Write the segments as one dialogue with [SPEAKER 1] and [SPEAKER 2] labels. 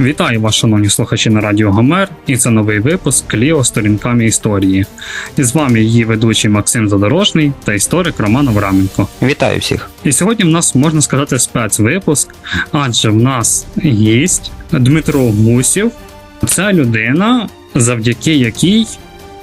[SPEAKER 1] Вітаю вас, шановні слухачі на Радіо Гомер, і це новий випуск Кліо сторінками історії. І з вами її ведучий Максим Задорожний та історик Роман Авраменко.
[SPEAKER 2] Вітаю всіх.
[SPEAKER 1] І сьогодні в нас можна сказати спецвипуск, адже в нас гість Дмитро Гусів. Це людина, завдяки якій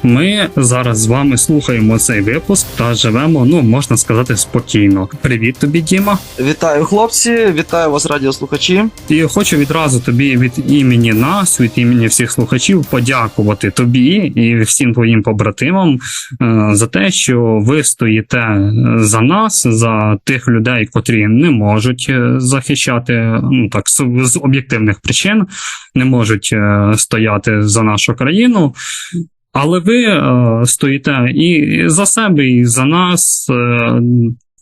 [SPEAKER 1] ми зараз з вами слухаємо цей випуск та живемо, ну можна сказати, спокійно. Привіт тобі, Діма.
[SPEAKER 3] Вітаю, хлопці, вітаю вас, радіослухачі.
[SPEAKER 1] І хочу відразу тобі від імені нас, від імені всіх слухачів, подякувати тобі і всім твоїм побратимам е, за те, що ви стоїте за нас, за тих людей, котрі не можуть е, захищати, ну так з, об'єктивних причин, не можуть е, стояти за нашу країну. Але ви е, стоїте і за себе, і за нас. Е,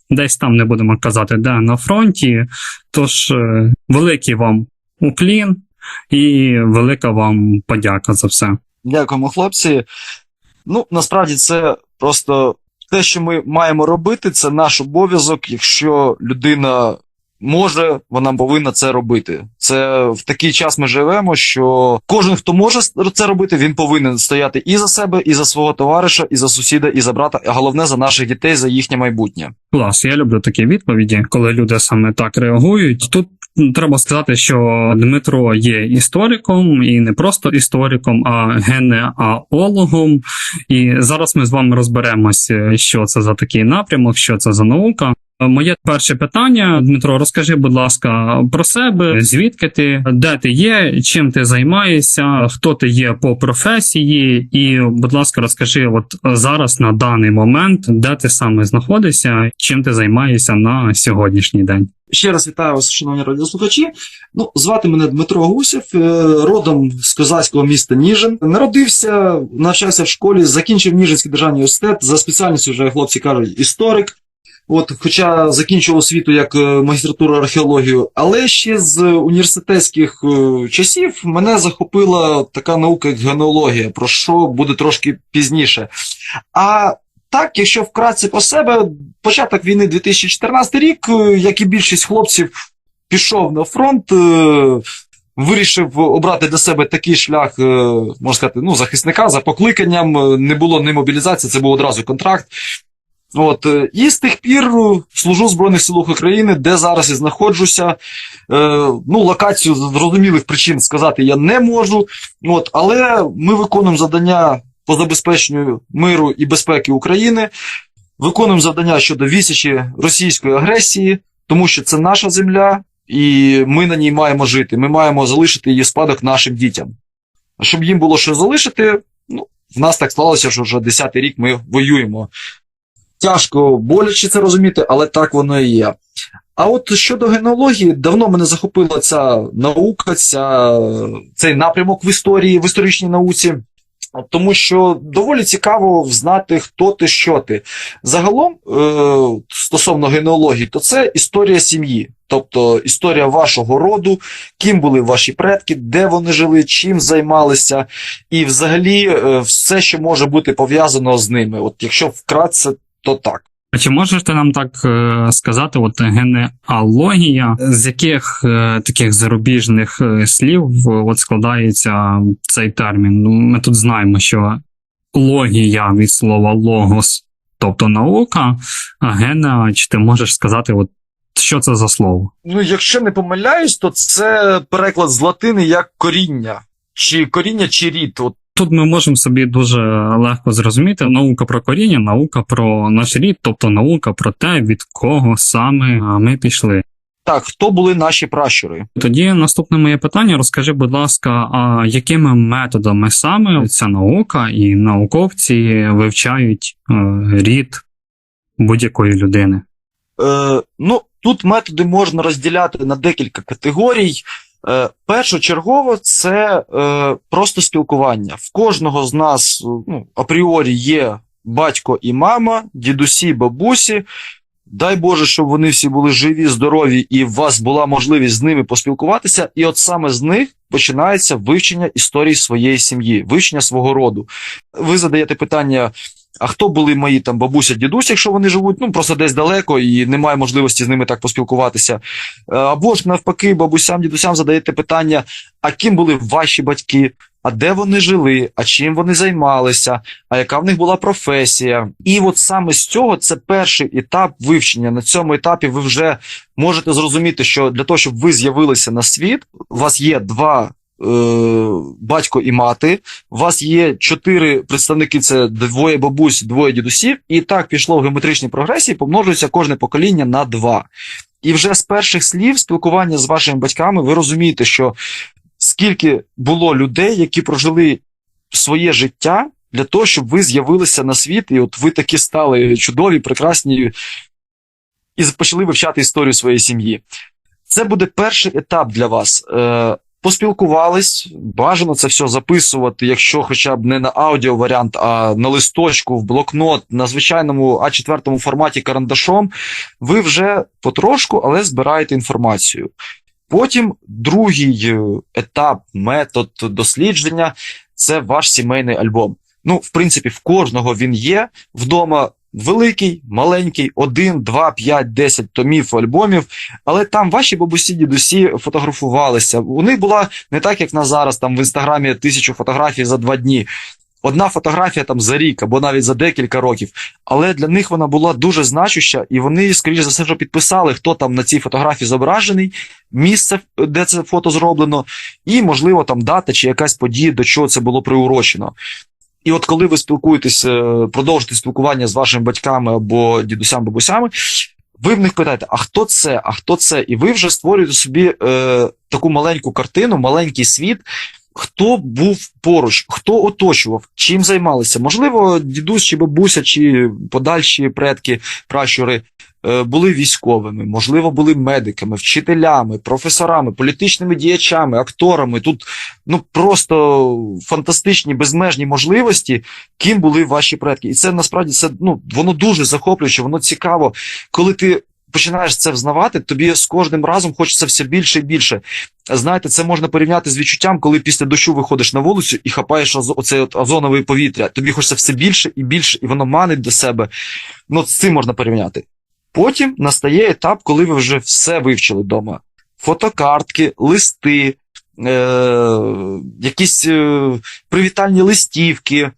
[SPEAKER 1] десь там не будемо казати, де на фронті. Тож е, великий вам уклін і велика вам подяка за все.
[SPEAKER 3] Дякуємо, хлопці. Ну, насправді, це просто те, що ми маємо робити, це наш обов'язок. Якщо людина може, вона повинна це робити. Це в такий час ми живемо, що кожен, хто може це робити, він повинен стояти і за себе, і за свого товариша, і за сусіда, і за брата, а головне за наших дітей, за їхнє майбутнє.
[SPEAKER 1] Клас, я люблю такі відповіді, коли люди саме так реагують. Тут треба сказати, що Дмитро є істориком, і не просто істориком, а генеалогом. І зараз ми з вами розберемося, що це за такий напрямок, що це за наука. Моє перше питання, Дмитро, розкажи, будь ласка, про себе, звідки ти, де ти є, чим ти займаєшся, хто ти є по професії, і, будь ласка, розкажи, от зараз на даний момент, де ти саме знаходишся, чим ти займаєшся на сьогоднішній день.
[SPEAKER 3] Ще раз вітаю вас, шановні радіослухачі. Ну, звати мене Дмитро Гусєв, е, родом з козацького міста Ніжин. Народився, навчався в школі, закінчив Ніжинський державний університет. За спеціальністю вже хлопці кажуть історик. От, хоча закінчував освіту як е, магістратуру археологію, але ще з університетських е, часів мене захопила така наука, як генеалогія, про що буде трошки пізніше. А так, якщо вкратце по себе, початок війни 2014 рік, е, як і більшість хлопців, пішов на фронт. Вирішив обрати для себе такий шлях, можна сказати, ну, захисника за покликанням. Не було ні мобілізації, це був одразу контракт. От, е, і з тих пір е, служу в Збройних силах України, де зараз і знаходжуся. Е, ну, локацію з зрозумілих причин сказати я не можу. От, але ми виконуємо завдання по забезпеченню миру і безпеки України, виконуємо завдання щодо відсічі російської агресії, тому що це наша земля, і ми на ній маємо жити. Ми маємо залишити її спадок нашим дітям. Щоб їм було що залишити, ну, в нас так сталося, що вже 10-й рік ми воюємо. Тяжко боляче це розуміти, але так воно і є. А от щодо генеалогії, давно мене захопила ця наука, ця, цей напрямок в історії, в історичній науці. Тому що доволі цікаво знати, хто ти, що ти. Загалом, е, стосовно генеалогії, то це історія сім'ї, тобто історія вашого роду, ким були ваші предки, де вони жили, чим займалися, і взагалі е, все, що може бути пов'язано з ними. От якщо вкратце, то так.
[SPEAKER 1] А чи можеш ти нам так е, сказати, от генеалогія, з яких е, таких зарубіжних е, слів от складається цей термін? Ну, ми тут знаємо, що логія від слова логос, тобто наука, а гена, чи ти можеш сказати, от що це за слово?
[SPEAKER 3] Ну, якщо не помиляюсь, то це переклад з латини як коріння. Чи коріння, чи рід. От
[SPEAKER 1] Тут ми можемо собі дуже легко зрозуміти наука про коріння, наука про наш рід, тобто наука про те, від кого саме ми пішли.
[SPEAKER 3] так, хто були наші пращури?
[SPEAKER 1] Тоді наступне моє питання: розкажи, будь ласка, а якими методами саме ця наука і науковці вивчають е, рід будь-якої людини?
[SPEAKER 3] Е, ну, тут методи можна розділяти на декілька категорій. Е, першочергово це е, просто спілкування. В кожного з нас ну, апріорі є батько і мама, дідусі, бабусі. Дай Боже, щоб вони всі були живі, здорові, і у вас була можливість з ними поспілкуватися. І от саме з них починається вивчення історії своєї сім'ї, вивчення свого роду. Ви задаєте питання. А хто були мої там бабуся, дідусь, якщо вони живуть ну просто десь далеко і немає можливості з ними так поспілкуватися? Е, Або ж навпаки, бабусям, дідусям задаєте питання: а ким були ваші батьки? А де вони жили, а чим вони займалися, а яка в них була професія? І от саме з цього це перший етап вивчення. На цьому етапі ви вже можете зрозуміти, що для того, щоб ви з'явилися на світ, у вас є два. Е, Батько і мати, у вас є чотири представники: це двоє бабусь, двоє дідусів, і так пішло в геометричній прогресії, помножується кожне покоління на два. І вже з перших слів спілкування з вашими батьками ви розумієте, що скільки було людей, які прожили своє життя для того, щоб ви з'явилися на світ, і от ви такі стали чудові, прекрасні, і почали вивчати історію своєї сім'ї. Це буде перший етап для вас. Поспілкувались, бажано це все записувати, якщо хоча б не на аудіо варіант, а на листочку, в блокнот, на звичайному А4 форматі карандашом, ви вже потрошку, але збираєте інформацію. Потім другий е, етап, метод дослідження це ваш сімейний альбом. Ну, в принципі, в кожного він є вдома. Великий, маленький, один, два, п'ять, десять томів альбомів, але там ваші бабусі, дідусі фотографувалися. У них була не так, як на зараз, там в інстаграмі тисячу фотографій за два дні. Одна фотографія там за рік або навіть за декілька років. Але для них вона була дуже значуща, і вони, скоріше за все, вже підписали, хто там на цій фотографії зображений, місце, де це фото зроблено, і, можливо, там дата чи якась подія, до чого це було приурочено. І от коли ви спілкуєтесь, продовжите спілкування з вашими батьками або дідусями, бабусями, ви в них питаєте, а хто це, а хто це? І ви вже створюєте собі е, таку маленьку картину, маленький світ, хто був поруч, хто оточував, чим займалися. Можливо, дідусь чи бабуся, чи подальші предки, пращури були військовими, можливо, були медиками, вчителями, професорами, політичними діячами, акторами. Тут ну просто фантастичні безмежні можливості, ким були ваші предки. І це насправді це ну воно дуже захоплююче, воно цікаво, коли ти. Починаєш це взнавати, тобі з кожним разом хочеться все більше і більше. Знаєте, це можна порівняти з відчуттям, коли після дощу виходиш на вулицю і хапаєш озо- оце от озонове повітря. Тобі хочеться все більше і більше, і воно манить до себе. Ну, з цим можна порівняти. Потім настає етап, коли ви вже все вивчили вдома: фотокартки, листи, е- якісь е- привітальні листівки.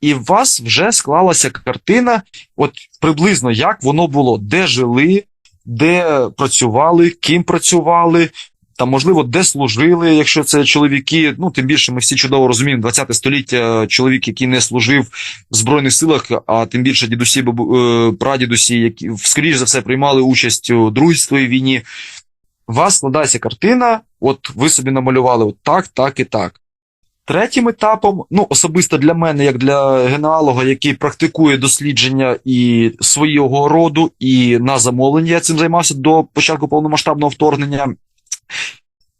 [SPEAKER 3] І в вас вже склалася картина, от приблизно як воно було, де жили, де працювали, ким працювали, там, можливо, де служили, якщо це чоловіки. Ну, тим більше ми всі чудово розуміємо, 20 століття чоловік, який не служив в Збройних силах, а тим більше дідусі, е, прадідусі, які скоріш за все приймали участь у Другій світовій війні. У вас складається картина, от ви собі намалювали от так, так і так. Третім етапом, ну особисто для мене, як для генеалога, який практикує дослідження і свого роду, і на замовлення, я цим займався до початку повномасштабного вторгнення,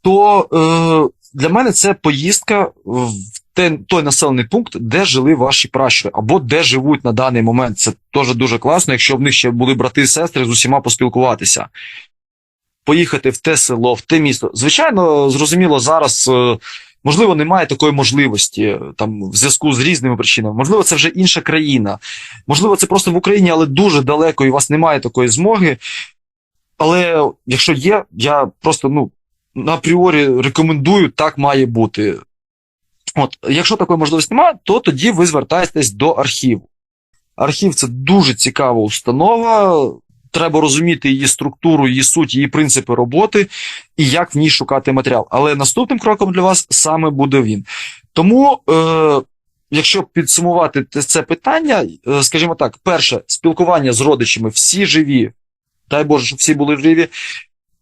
[SPEAKER 3] то е, для мене це поїздка в те, той населений пункт, де жили ваші пращури, або де живуть на даний момент. Це теж дуже класно, якщо в них ще були брати і сестри, з усіма поспілкуватися. Поїхати в те село, в те місто. Звичайно, зрозуміло, зараз. е, Можливо, немає такої можливості е, там в зв'язку з різними причинами. Можливо, це вже інша країна. Можливо, це просто в Україні, але дуже далеко, і у вас немає такої змоги. Але якщо є, я просто ну апріорі рекомендую, так має бути. От, якщо такої можливості немає, то тоді ви звертаєтесь до архіву. Архів це дуже цікава установа. Треба розуміти її структуру, її суть, її принципи роботи і як в ній шукати матеріал. Але наступним кроком для вас саме буде він. Тому, е, якщо підсумувати це питання, е, скажімо так, перше, спілкування з родичами, всі живі, дай Боже, щоб всі були живі.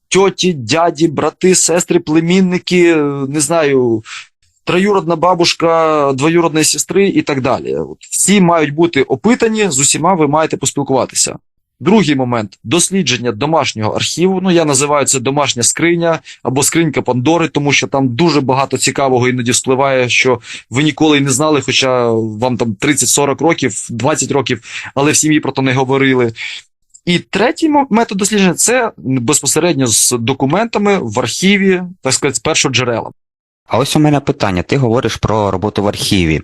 [SPEAKER 3] Тьоті, дяді, брати, сестри, племінники, е, не знаю, троюродна бабушка, двоюродної сестри і так далі. От Всі мають бути опитані, з усіма ви маєте поспілкуватися. Другий момент дослідження домашнього архіву. Ну, я називаю це домашня скриня або скринька Пандори, тому що там дуже багато цікавого іноді спливає, що ви ніколи не знали, хоча вам там 30-40 років, 20 років, але в сім'ї про то не говорили. І третій метод дослідження це безпосередньо з документами в архіві, так сказати, з першого джерела.
[SPEAKER 2] А ось у мене питання. Ти говориш про роботу в архіві.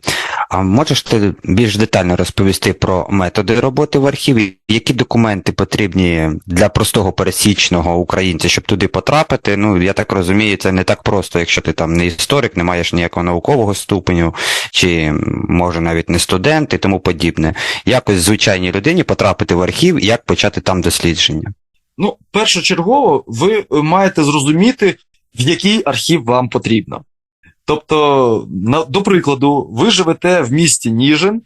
[SPEAKER 2] А можеш ти більш детально розповісти про методи роботи в архіві? Які документи потрібні для простого пересічного українця, щоб туди потрапити? Ну, я так розумію, це не так просто, якщо ти там не історик, не маєш ніякого наукового ступеню, чи може навіть не студент і тому подібне. Якось звичайній людині потрапити в архів і як почати там дослідження.
[SPEAKER 3] Ну, першочергово, ви маєте зрозуміти, в який архів вам потрібно. Тобто, на, до прикладу, ви живете в місті Ніжин,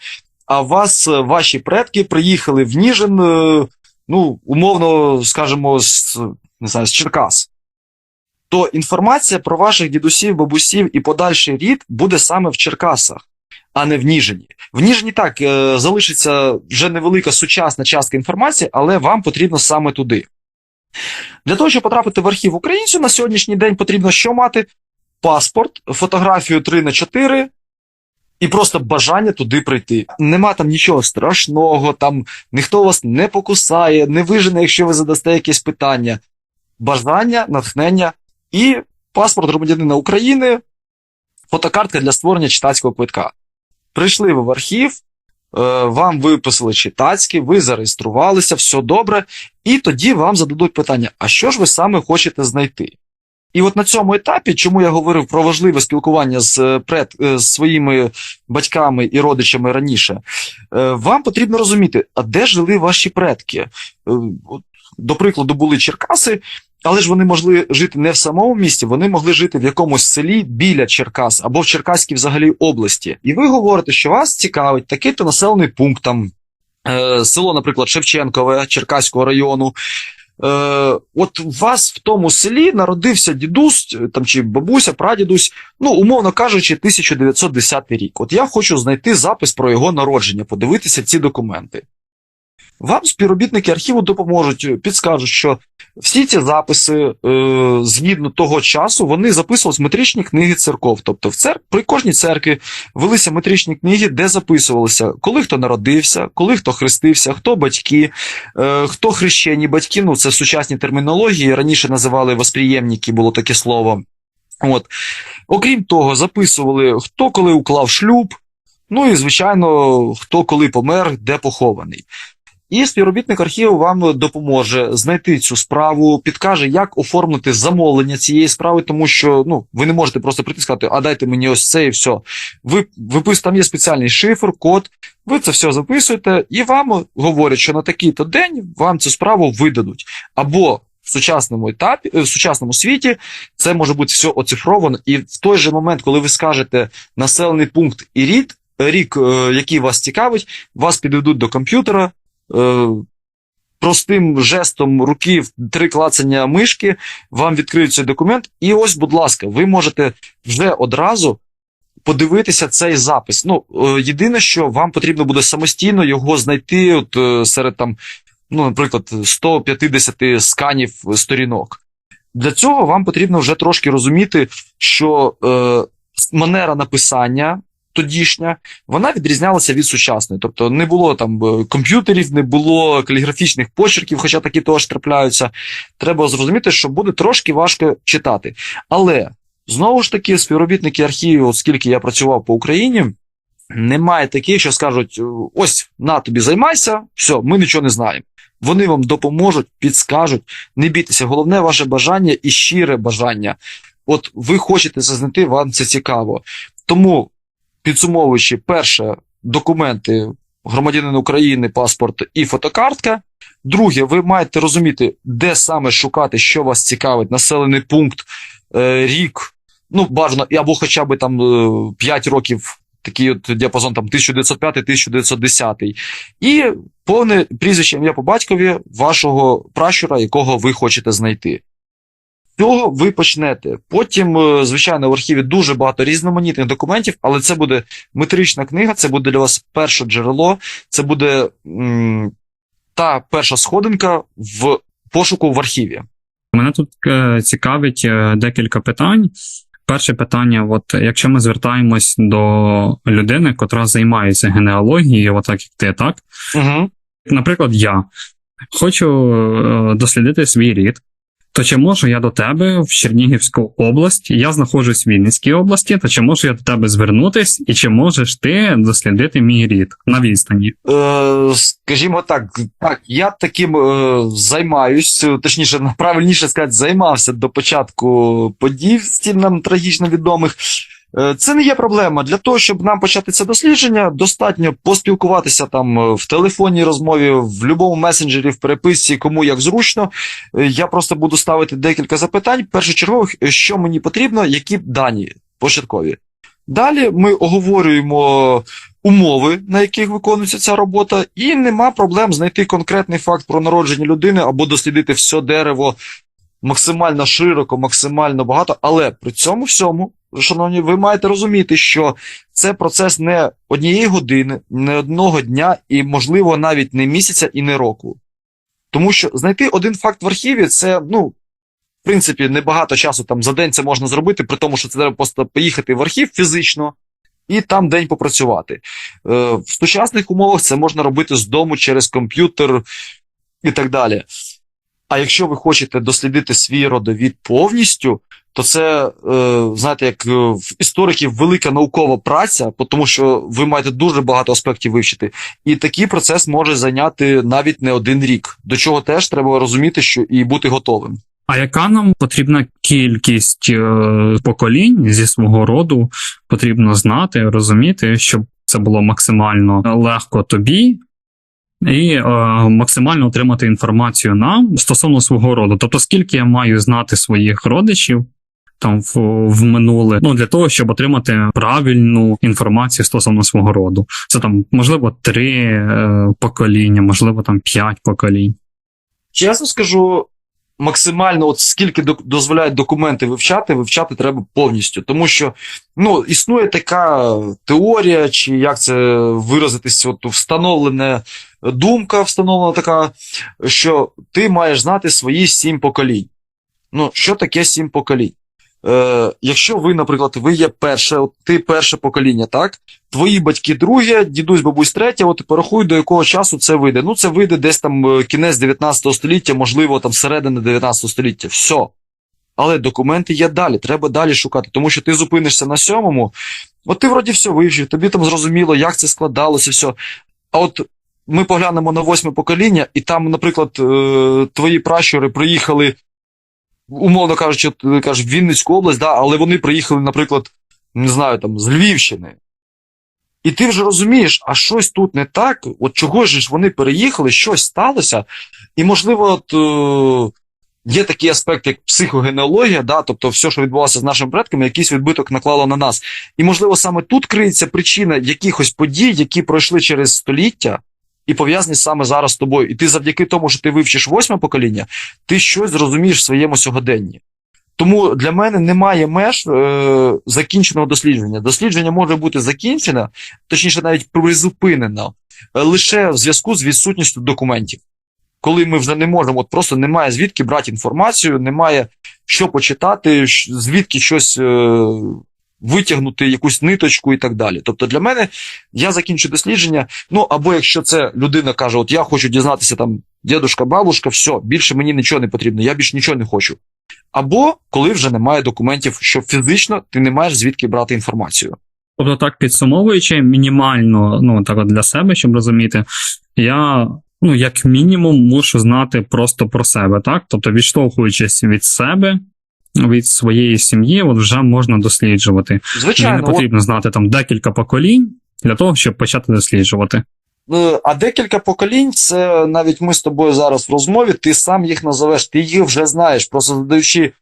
[SPEAKER 3] а вас е, ваші предки приїхали в Ніжин, е, ну, умовно, скажімо, з, не знаю, з Черкас. То інформація про ваших дідусів, бабусів і подальший рід буде саме в Черкасах, а не в Ніжині. В Ніжині так е, залишиться вже невелика сучасна частка інформації, але вам потрібно саме туди. Для того, щоб потрапити в архів українцю, на сьогоднішній день потрібно що мати? Паспорт, фотографію 3 на 4 і просто бажання туди прийти. Нема там нічого страшного, там ніхто вас не покусає, не вижене, якщо ви задасте якесь питання. Бажання, натхнення і паспорт громадянина України, фотокартка для створення читацького квитка. Прийшли ви в архів, е, вам виписали читацький, ви зареєструвалися, все добре, і тоді вам зададуть питання: а що ж ви саме хочете знайти? І от на цьому етапі, чому я говорив про важливе спілкування з, е, пред, е, з своїми батьками і родичами раніше, е, вам потрібно розуміти, а де жили ваші предки? До прикладу, були Черкаси, але ж вони могли жити не в самому місті, вони могли жити в якомусь селі біля Черкас або в Черкаській взагалі області. І ви говорите, що вас цікавить такий-то населений пункт там. Село, наприклад, Шевченкове Черкаського району. Е, от у вас в тому селі народився дідусь е, там чи бабуся, прадідусь, ну умовно кажучи, 1910 рік. От я хочу знайти запис про його народження, подивитися ці документи. Вам співробітники архіву допоможуть, е, підскажуть, що всі ці записи, е, згідно того часу, вони записувались в метричні книги церков. Тобто в цер... при кожній церкві велися метричні книги, де записувалося, коли хто народився, коли хто хрестився, хто батьки, е, хто хрещені батьки. Ну, це в сучасній термінології. Раніше називали восприємники, було таке слово. От. Окрім того, записували, хто коли уклав шлюб, ну і, звичайно, хто коли помер, де похований. І співробітник архіву вам допоможе знайти цю справу, підкаже, як оформити замовлення цієї справи, тому що ну, ви не можете просто прийти і сказати, а дайте мені ось це і все. Ви випис, там є спеціальний шифр, код, ви це все записуєте, і вам говорять, що на такий-то день вам цю справу видадуть. Або в сучасному етапі, в сучасному світі це може бути все оцифровано, і в той же момент, коли ви скажете населений пункт і рід, рік, е, який вас цікавить, вас підведуть до комп'ютера. Е, Простим жестом руки три клацання мишки вам відкриють цей документ, і ось, будь ласка, ви можете вже одразу подивитися цей запис. Ну, е, єдине, що вам потрібно буде самостійно його знайти от, е, серед там, ну, наприклад, 150 сканів сторінок. Для цього вам потрібно вже трошки розуміти, що е, манера написання тодішня, вона відрізнялася від сучасної. Тобто не було там е, комп'ютерів, не було каліграфічних почерків, хоча такі теж трапляються. Треба зрозуміти, що буде трошки важко читати. Але знову ж таки, співробітники архівів, оскільки я працював по Україні, немає таких, що скажуть: ось на тобі займайся, все, ми нічого не знаємо. Вони вам допоможуть, підскажуть. Не бійтеся, головне ваше бажання і щире бажання. От ви хочете це знайти, вам це цікаво. Тому, підсумовуючи, перше, документи громадянина України, паспорт і фотокартка. Друге, ви маєте розуміти, де саме шукати, що вас цікавить, населений пункт, е, рік, ну, бажано, або хоча б там е, 5 років, такий от діапазон там 1905-1910. І повне прізвище ім'я по батькові вашого пращура, якого ви хочете знайти. Цього ви почнете. Потім, е, звичайно, в архіві дуже багато різноманітних документів, але це буде метрична книга, це буде для вас перше джерело, це буде м, та перша сходинка в пошуку в архіві.
[SPEAKER 1] Мене тут е, цікавить е, декілька питань. Перше питання: от якщо ми звертаємось до людини, котра займається генеалогією, отак як ти, так?
[SPEAKER 3] Угу.
[SPEAKER 1] Наприклад, я хочу дослідити свій рід. То чи можу я до тебе в Чернігівську область? Я знаходжусь в Вінницькій області, то чи можу я до тебе звернутись, і чи можеш ти дослідити мій рід на відстані?
[SPEAKER 3] Е, скажімо так, так, я таким е, займаюсь, е, точніше, правильніше сказати, займався до початку подій стінам трагічно відомих. Е, Це не є проблема. Для того, щоб нам почати це дослідження, достатньо поспілкуватися там е, в телефонній розмові, в будь-якому месенджері, в переписці, кому як зручно. Е, Я просто буду ставити декілька запитань. Першочергових, що мені потрібно, які дані початкові. Далі ми оговорюємо умови, на яких виконується ця робота, і нема проблем знайти конкретний факт про народження людини або дослідити все дерево максимально широко, максимально багато. Але при цьому всьому, шановні, ви маєте розуміти, що це процес не однієї години, не одного дня, і, можливо, навіть не місяця і не року. Тому що знайти один факт в архіві це, ну. В принципі, небагато часу там за день це можна зробити, при тому, що це треба просто поїхати в архів фізично і там день попрацювати. Е, в сучасних умовах це можна робити з дому через комп'ютер і так далі. А якщо ви хочете дослідити свій родовід повністю, то це, е, знаєте, як е, в істориків велика наукова праця, тому що ви маєте дуже багато аспектів вивчити. І такий процес може зайняти навіть не один рік. До чого теж треба розуміти, що і бути готовим.
[SPEAKER 1] А яка нам потрібна кількість е, поколінь зі свого роду потрібно знати, розуміти, щоб це було максимально легко тобі, і е, максимально отримати інформацію нам стосовно свого роду. Тобто, скільки я маю знати своїх родичів там в, в минуле, ну для того, щоб отримати правильну інформацію стосовно свого роду. Це там можливо три е, покоління, можливо, там п'ять поколінь.
[SPEAKER 3] Чесно скажу, максимально, от скільки дозволяють документи вивчати, вивчати треба повністю. Тому що ну, існує така теорія, чи як це виразитись, от встановлена думка, встановлена така, що ти маєш знати свої сім поколінь. Ну, що таке сім поколінь? Е, якщо ви, наприклад, ви є перше, от ти перше покоління, так? Твої батьки друге, дідусь, бабусь третє, от порахуй, до якого часу це вийде. Ну, це вийде десь там е, кінець 19 століття, можливо, там середина 19 століття. Все. Але документи є далі, треба далі шукати, тому що ти зупинишся на сьомому, от ти вроді все вивчив, тобі там зрозуміло, як це складалося, все. А от ми поглянемо на восьме покоління, і там, наприклад, е, твої пращури приїхали, умовно кажучи, ти кажеш, в Вінницьку область, да, але вони приїхали, наприклад, не знаю, там, з Львівщини. І ти вже розумієш, а щось тут не так, от чого ж вони переїхали, щось сталося. І, можливо, от, е, є такий аспект, як психогенеалогія, да, тобто все, що відбувалося з нашими предками, якийсь відбиток наклало на нас. І, можливо, саме тут криється причина якихось подій, які пройшли через століття і пов'язані саме зараз з тобою. І ти завдяки тому, що ти вивчиш восьме покоління, ти щось зрозумієш в своєму сьогоденні. Тому для мене немає меж е, закінченого дослідження. Дослідження може бути закінчене, точніше, навіть призупинено, е, лише в зв'язку з відсутністю документів. Коли ми вже не можемо, от просто немає звідки брати інформацію, немає що почитати, звідки щось е, витягнути, якусь ниточку і так далі. Тобто для мене я закінчу дослідження. Ну або якщо це людина каже, от я хочу дізнатися там дідушка, бабушка, все, більше мені нічого не потрібно, я більше нічого не хочу. Або коли вже немає документів, що фізично ти не маєш звідки брати інформацію.
[SPEAKER 1] Тобто, так підсумовуючи, мінімально, ну так от для себе, щоб розуміти, я. Ну, як мінімум, мушу знати просто про себе, так? Тобто, відштовхуючись від себе, від своєї сім'ї, от вже можна досліджувати. Мені не
[SPEAKER 3] потрібно от,
[SPEAKER 1] знати там декілька поколінь для того, щоб почати досліджувати.
[SPEAKER 3] е, а декілька поколінь, це навіть ми з тобою зараз в розмові, ти сам їх назовеш, ти їх вже знаєш, просто задаючи,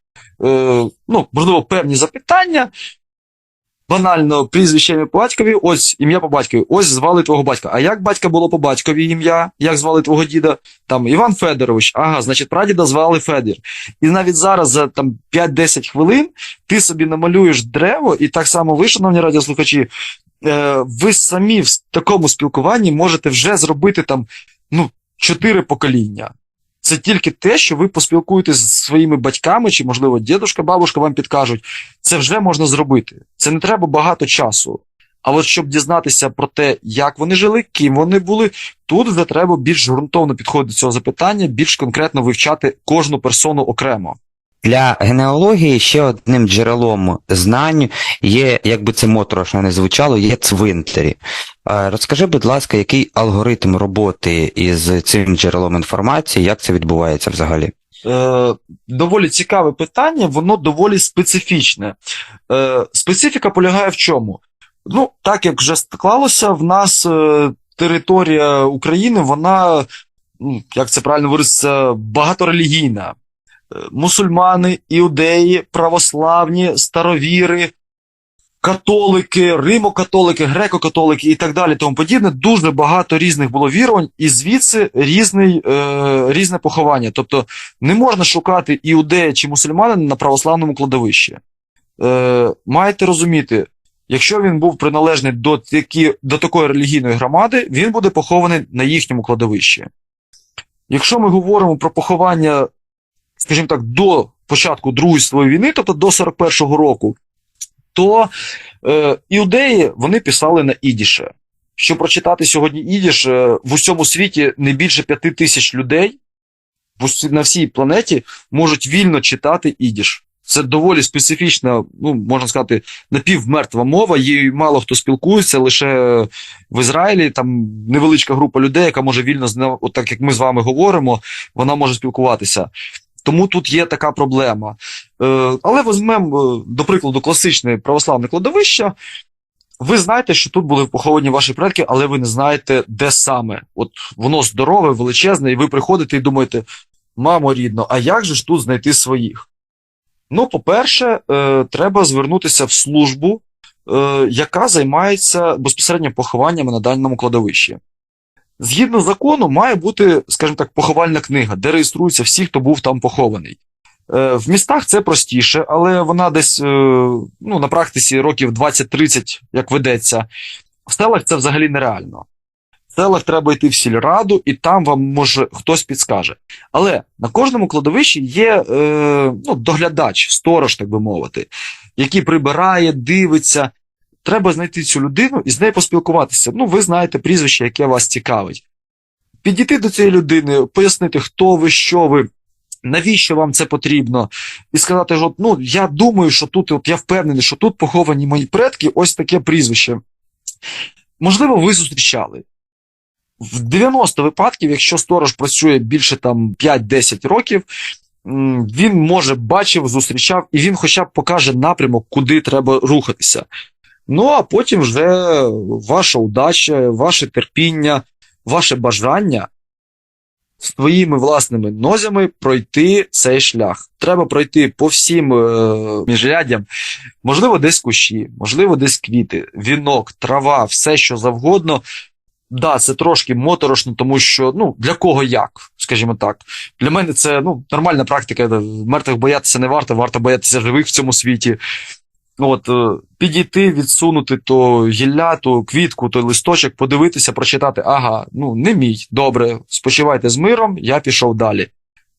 [SPEAKER 3] е, ну, можливо, певні запитання. Банально прізвище по батькові, ось ім'я по батькові, ось звали твого батька. А як батька було по батькові ім'я? Як звали твого діда? Там Іван Федорович, ага, значить, прадіда звали Федір. І навіть зараз за там 5-10 хвилин ти собі намалюєш дерево, і так само ви, шановні радіослухачі, е, ви самі в такому спілкуванні можете вже зробити там, ну, чотири покоління. Це тільки те, що ви поспілкуєтесь з своїми батьками, чи, можливо, дідушка, бабушка вам підкажуть. Це вже можна зробити. Це не треба багато часу. А от щоб дізнатися про те, як вони жили, ким вони були, тут вже треба більш ґрунтовно підходити до цього запитання, більш конкретно вивчати кожну персону окремо.
[SPEAKER 2] Для генеалогії ще одним джерелом знань є, як би це моторошно не звучало, є цвинтарі. Е, Розкажи, будь ласка, який алгоритм роботи із цим джерелом інформації, як це відбувається взагалі?
[SPEAKER 3] Е, доволі цікаве питання, воно доволі специфічне. Е, специфіка полягає в чому? Ну, так як вже склалося, в нас е, територія України, вона, ну, як це правильно виразиться, багаторелігійна. Мусульмани, іудеї, православні, старовіри, католики, римокатолики, греко-католики і так далі, тому подібне. Дуже багато різних було вірувань, і звідси різний, е, різне поховання. Тобто не можна шукати іудея чи мусульманина на православному кладовищі. Е, маєте розуміти, якщо він був приналежний до, такі, до такої релігійної громади, він буде похований на їхньому кладовищі. Якщо ми говоримо про поховання, скажімо так, до початку Другої світової війни, тобто до 41-го року, то е, іудеї вони писали на ідіше. Щоб прочитати сьогодні ідіш, е, в усьому світі не більше п'яти тисяч людей на всій планеті можуть вільно читати ідіш. Це доволі специфічна, ну можна сказати, напівмертва мова. Її мало хто спілкується. Лише в Ізраїлі там невеличка група людей, яка може вільно от так як ми з вами говоримо, вона може спілкуватися. Тому тут є така проблема. Е, але візьмемо, е, до прикладу, класичне православне кладовище. Ви знаєте, що тут були поховані ваші предки, але ви не знаєте, де саме. От воно здорове, величезне, і ви приходите і думаєте, мамо рідно, а як же ж тут знайти своїх? Ну, по-перше, е, треба звернутися в службу, яка займається безпосередньо похованнями на даному кладовищі. Згідно закону, має бути, скажімо так, поховальна книга, де реєструються всі, хто був там похований. Е, В містах це простіше, але вона десь е, ну, на практиці років 20-30, як ведеться. В селах це взагалі нереально. В селах треба йти в сільраду, і там вам може хтось підскаже. Але на кожному кладовищі є е, ну, доглядач, сторож, так би мовити, який прибирає, дивиться. Треба знайти цю людину і з нею поспілкуватися. Ну, ви знаєте прізвище, яке вас цікавить. Підійти до цієї людини, пояснити, хто ви, що ви, навіщо вам це потрібно, і сказати, що ну, я думаю, що тут, от я впевнений, що тут поховані мої предки, ось таке прізвище. Можливо, ви зустрічали. В 90 випадків, якщо сторож працює більше там 5-10 років, він може бачив, зустрічав, і він хоча б покаже напрямок, куди треба рухатися. Ну, а потім вже ваша удача, ваше терпіння, ваше бажання своїми власними нозями пройти цей шлях. Треба пройти по всім е, міжряддям, можливо, десь кущі, можливо, десь квіти, вінок, трава, все що завгодно. Да, це трошки моторошно, тому що ну для кого як, скажімо так. Для мене це ну нормальна практика. Мертвих боятися не варто, варто боятися живих в цьому світі. От е, підійти, відсунути то гілля, то квітку, то листочок, подивитися, прочитати. Ага, ну не мій. Добре, спочивайте з миром, я пішов далі.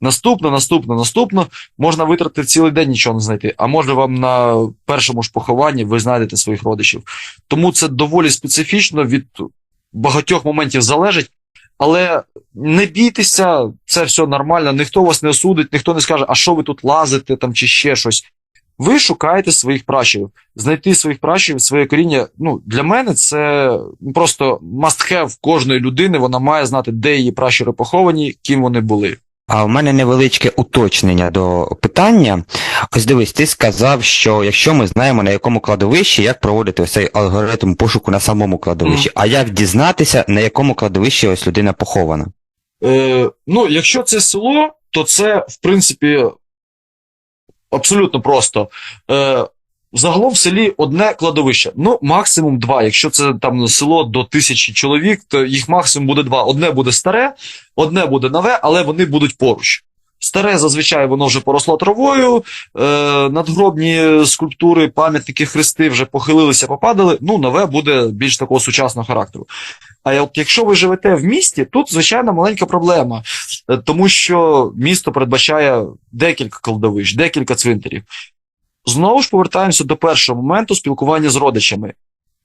[SPEAKER 3] Наступно, наступно, наступно. Можна витратити цілий день нічого не знайти. А може вам на першому ж похованні ви знайдете своїх родичів. Тому це доволі специфічно від багатьох моментів залежить. Але не бійтеся, це все нормально, ніхто вас не осудить, ніхто не скаже, а що ви тут лазите там чи ще щось. Ви шукаєте своїх пращурів. Знайти своїх пращурів, своє коріння. Ну, для мене це просто must have кожної людини. Вона має знати, де її пращури поховані, ким вони були.
[SPEAKER 2] А в мене невеличке уточнення до питання. Ось дивись, ти сказав, що якщо ми знаємо на якому кладовищі, як проводити ось цей алгоритм пошуку на самому кладовищі, а як дізнатися, на якому кладовищі ось людина похована?
[SPEAKER 3] Е, ну, якщо це село, то це, в принципі, абсолютно просто. Е, загалом в селі одне кладовище. Ну, максимум два. Якщо це там село до тисячі чоловік, то їх максимум буде два. Одне буде старе, одне буде нове, але вони будуть поруч. Старе зазвичай воно вже поросло травою, е, надгробні скульптури, пам'ятники, хрести вже похилилися, попадали. Ну, нове буде більш такого сучасного характеру. А от якщо ви живете в місті, тут звичайно маленька проблема, Е, тому що місто передбачає декілька кладовищ, декілька цвинтарів. Знову ж повертаємося до першого моменту спілкування з родичами.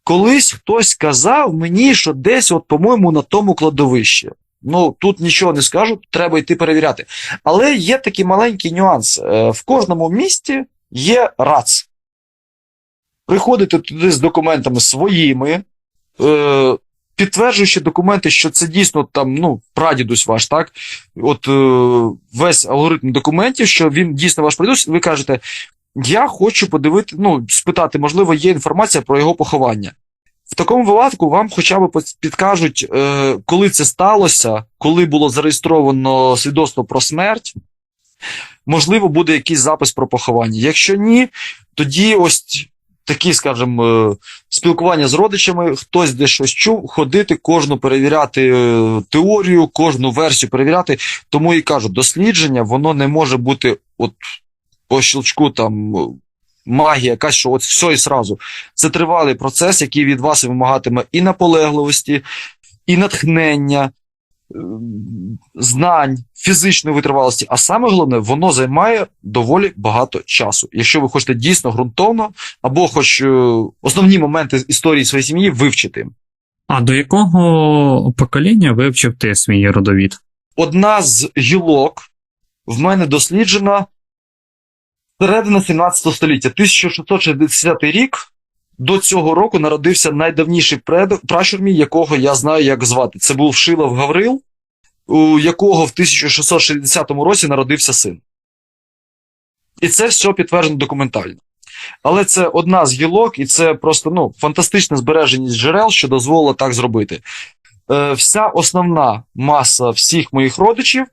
[SPEAKER 3] Колись хтось сказав мені, що десь, от, по-моєму, на тому кладовищі. Ну, тут нічого не скажу, треба йти перевіряти. Але є такий маленький нюанс. Е, В кожному місті є РАЦ. Приходите туди з документами своїми, е, підтверджуючи документи, що це дійсно там, ну, прадідусь ваш, так? От е, весь алгоритм документів, що він дійсно ваш прадідусь, ви кажете, я хочу подивити, ну, спитати, можливо, є інформація про його поховання. В такому випадку вам хоча б підкажуть, е, коли це сталося, коли було зареєстровано свідоцтво про смерть. Можливо, буде якийсь запис про поховання. Якщо ні, тоді ось такі, скажімо, е, спілкування з родичами, хтось десь щось чув, ходити, кожну перевіряти е, теорію, кожну версію перевіряти. Тому і кажу, дослідження воно не може бути от по щелчку там е, магія, якась, що от все і сразу. Це тривалий процес, який від вас вимагатиме і наполегливості, і натхнення, знань, фізичної витривалості. А саме головне, воно займає доволі багато часу. Якщо ви хочете дійсно ґрунтовно, або хоч е, основні моменти історії своєї сім'ї вивчити.
[SPEAKER 1] А до якого покоління вивчив ти свій родовід?
[SPEAKER 3] Одна з гілок в мене досліджена середина 17 століття, 1660 рік. До цього року народився найдавніший пращур мій, якого я знаю, як звати. Це був Шилов Гаврил, у якого в 1660 році народився син. І це все підтверджено документально. Але це одна з гілок, і це просто ну, фантастична збереженість джерел, що дозволило так зробити. Е, вся основна маса всіх моїх родичів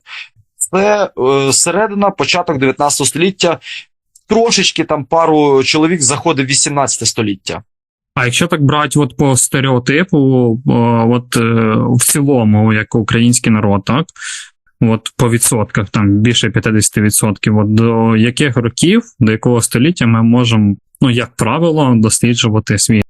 [SPEAKER 3] це е, середина, початок 19 століття. Трошечки там пару чоловік заходить 18 століття.
[SPEAKER 1] А якщо так брати от по стереотипу, от е, в цілому, як український народ, так? От по відсотках, там більше 50%, от до яких років, до якого століття ми можемо, ну, як правило, досліджувати свій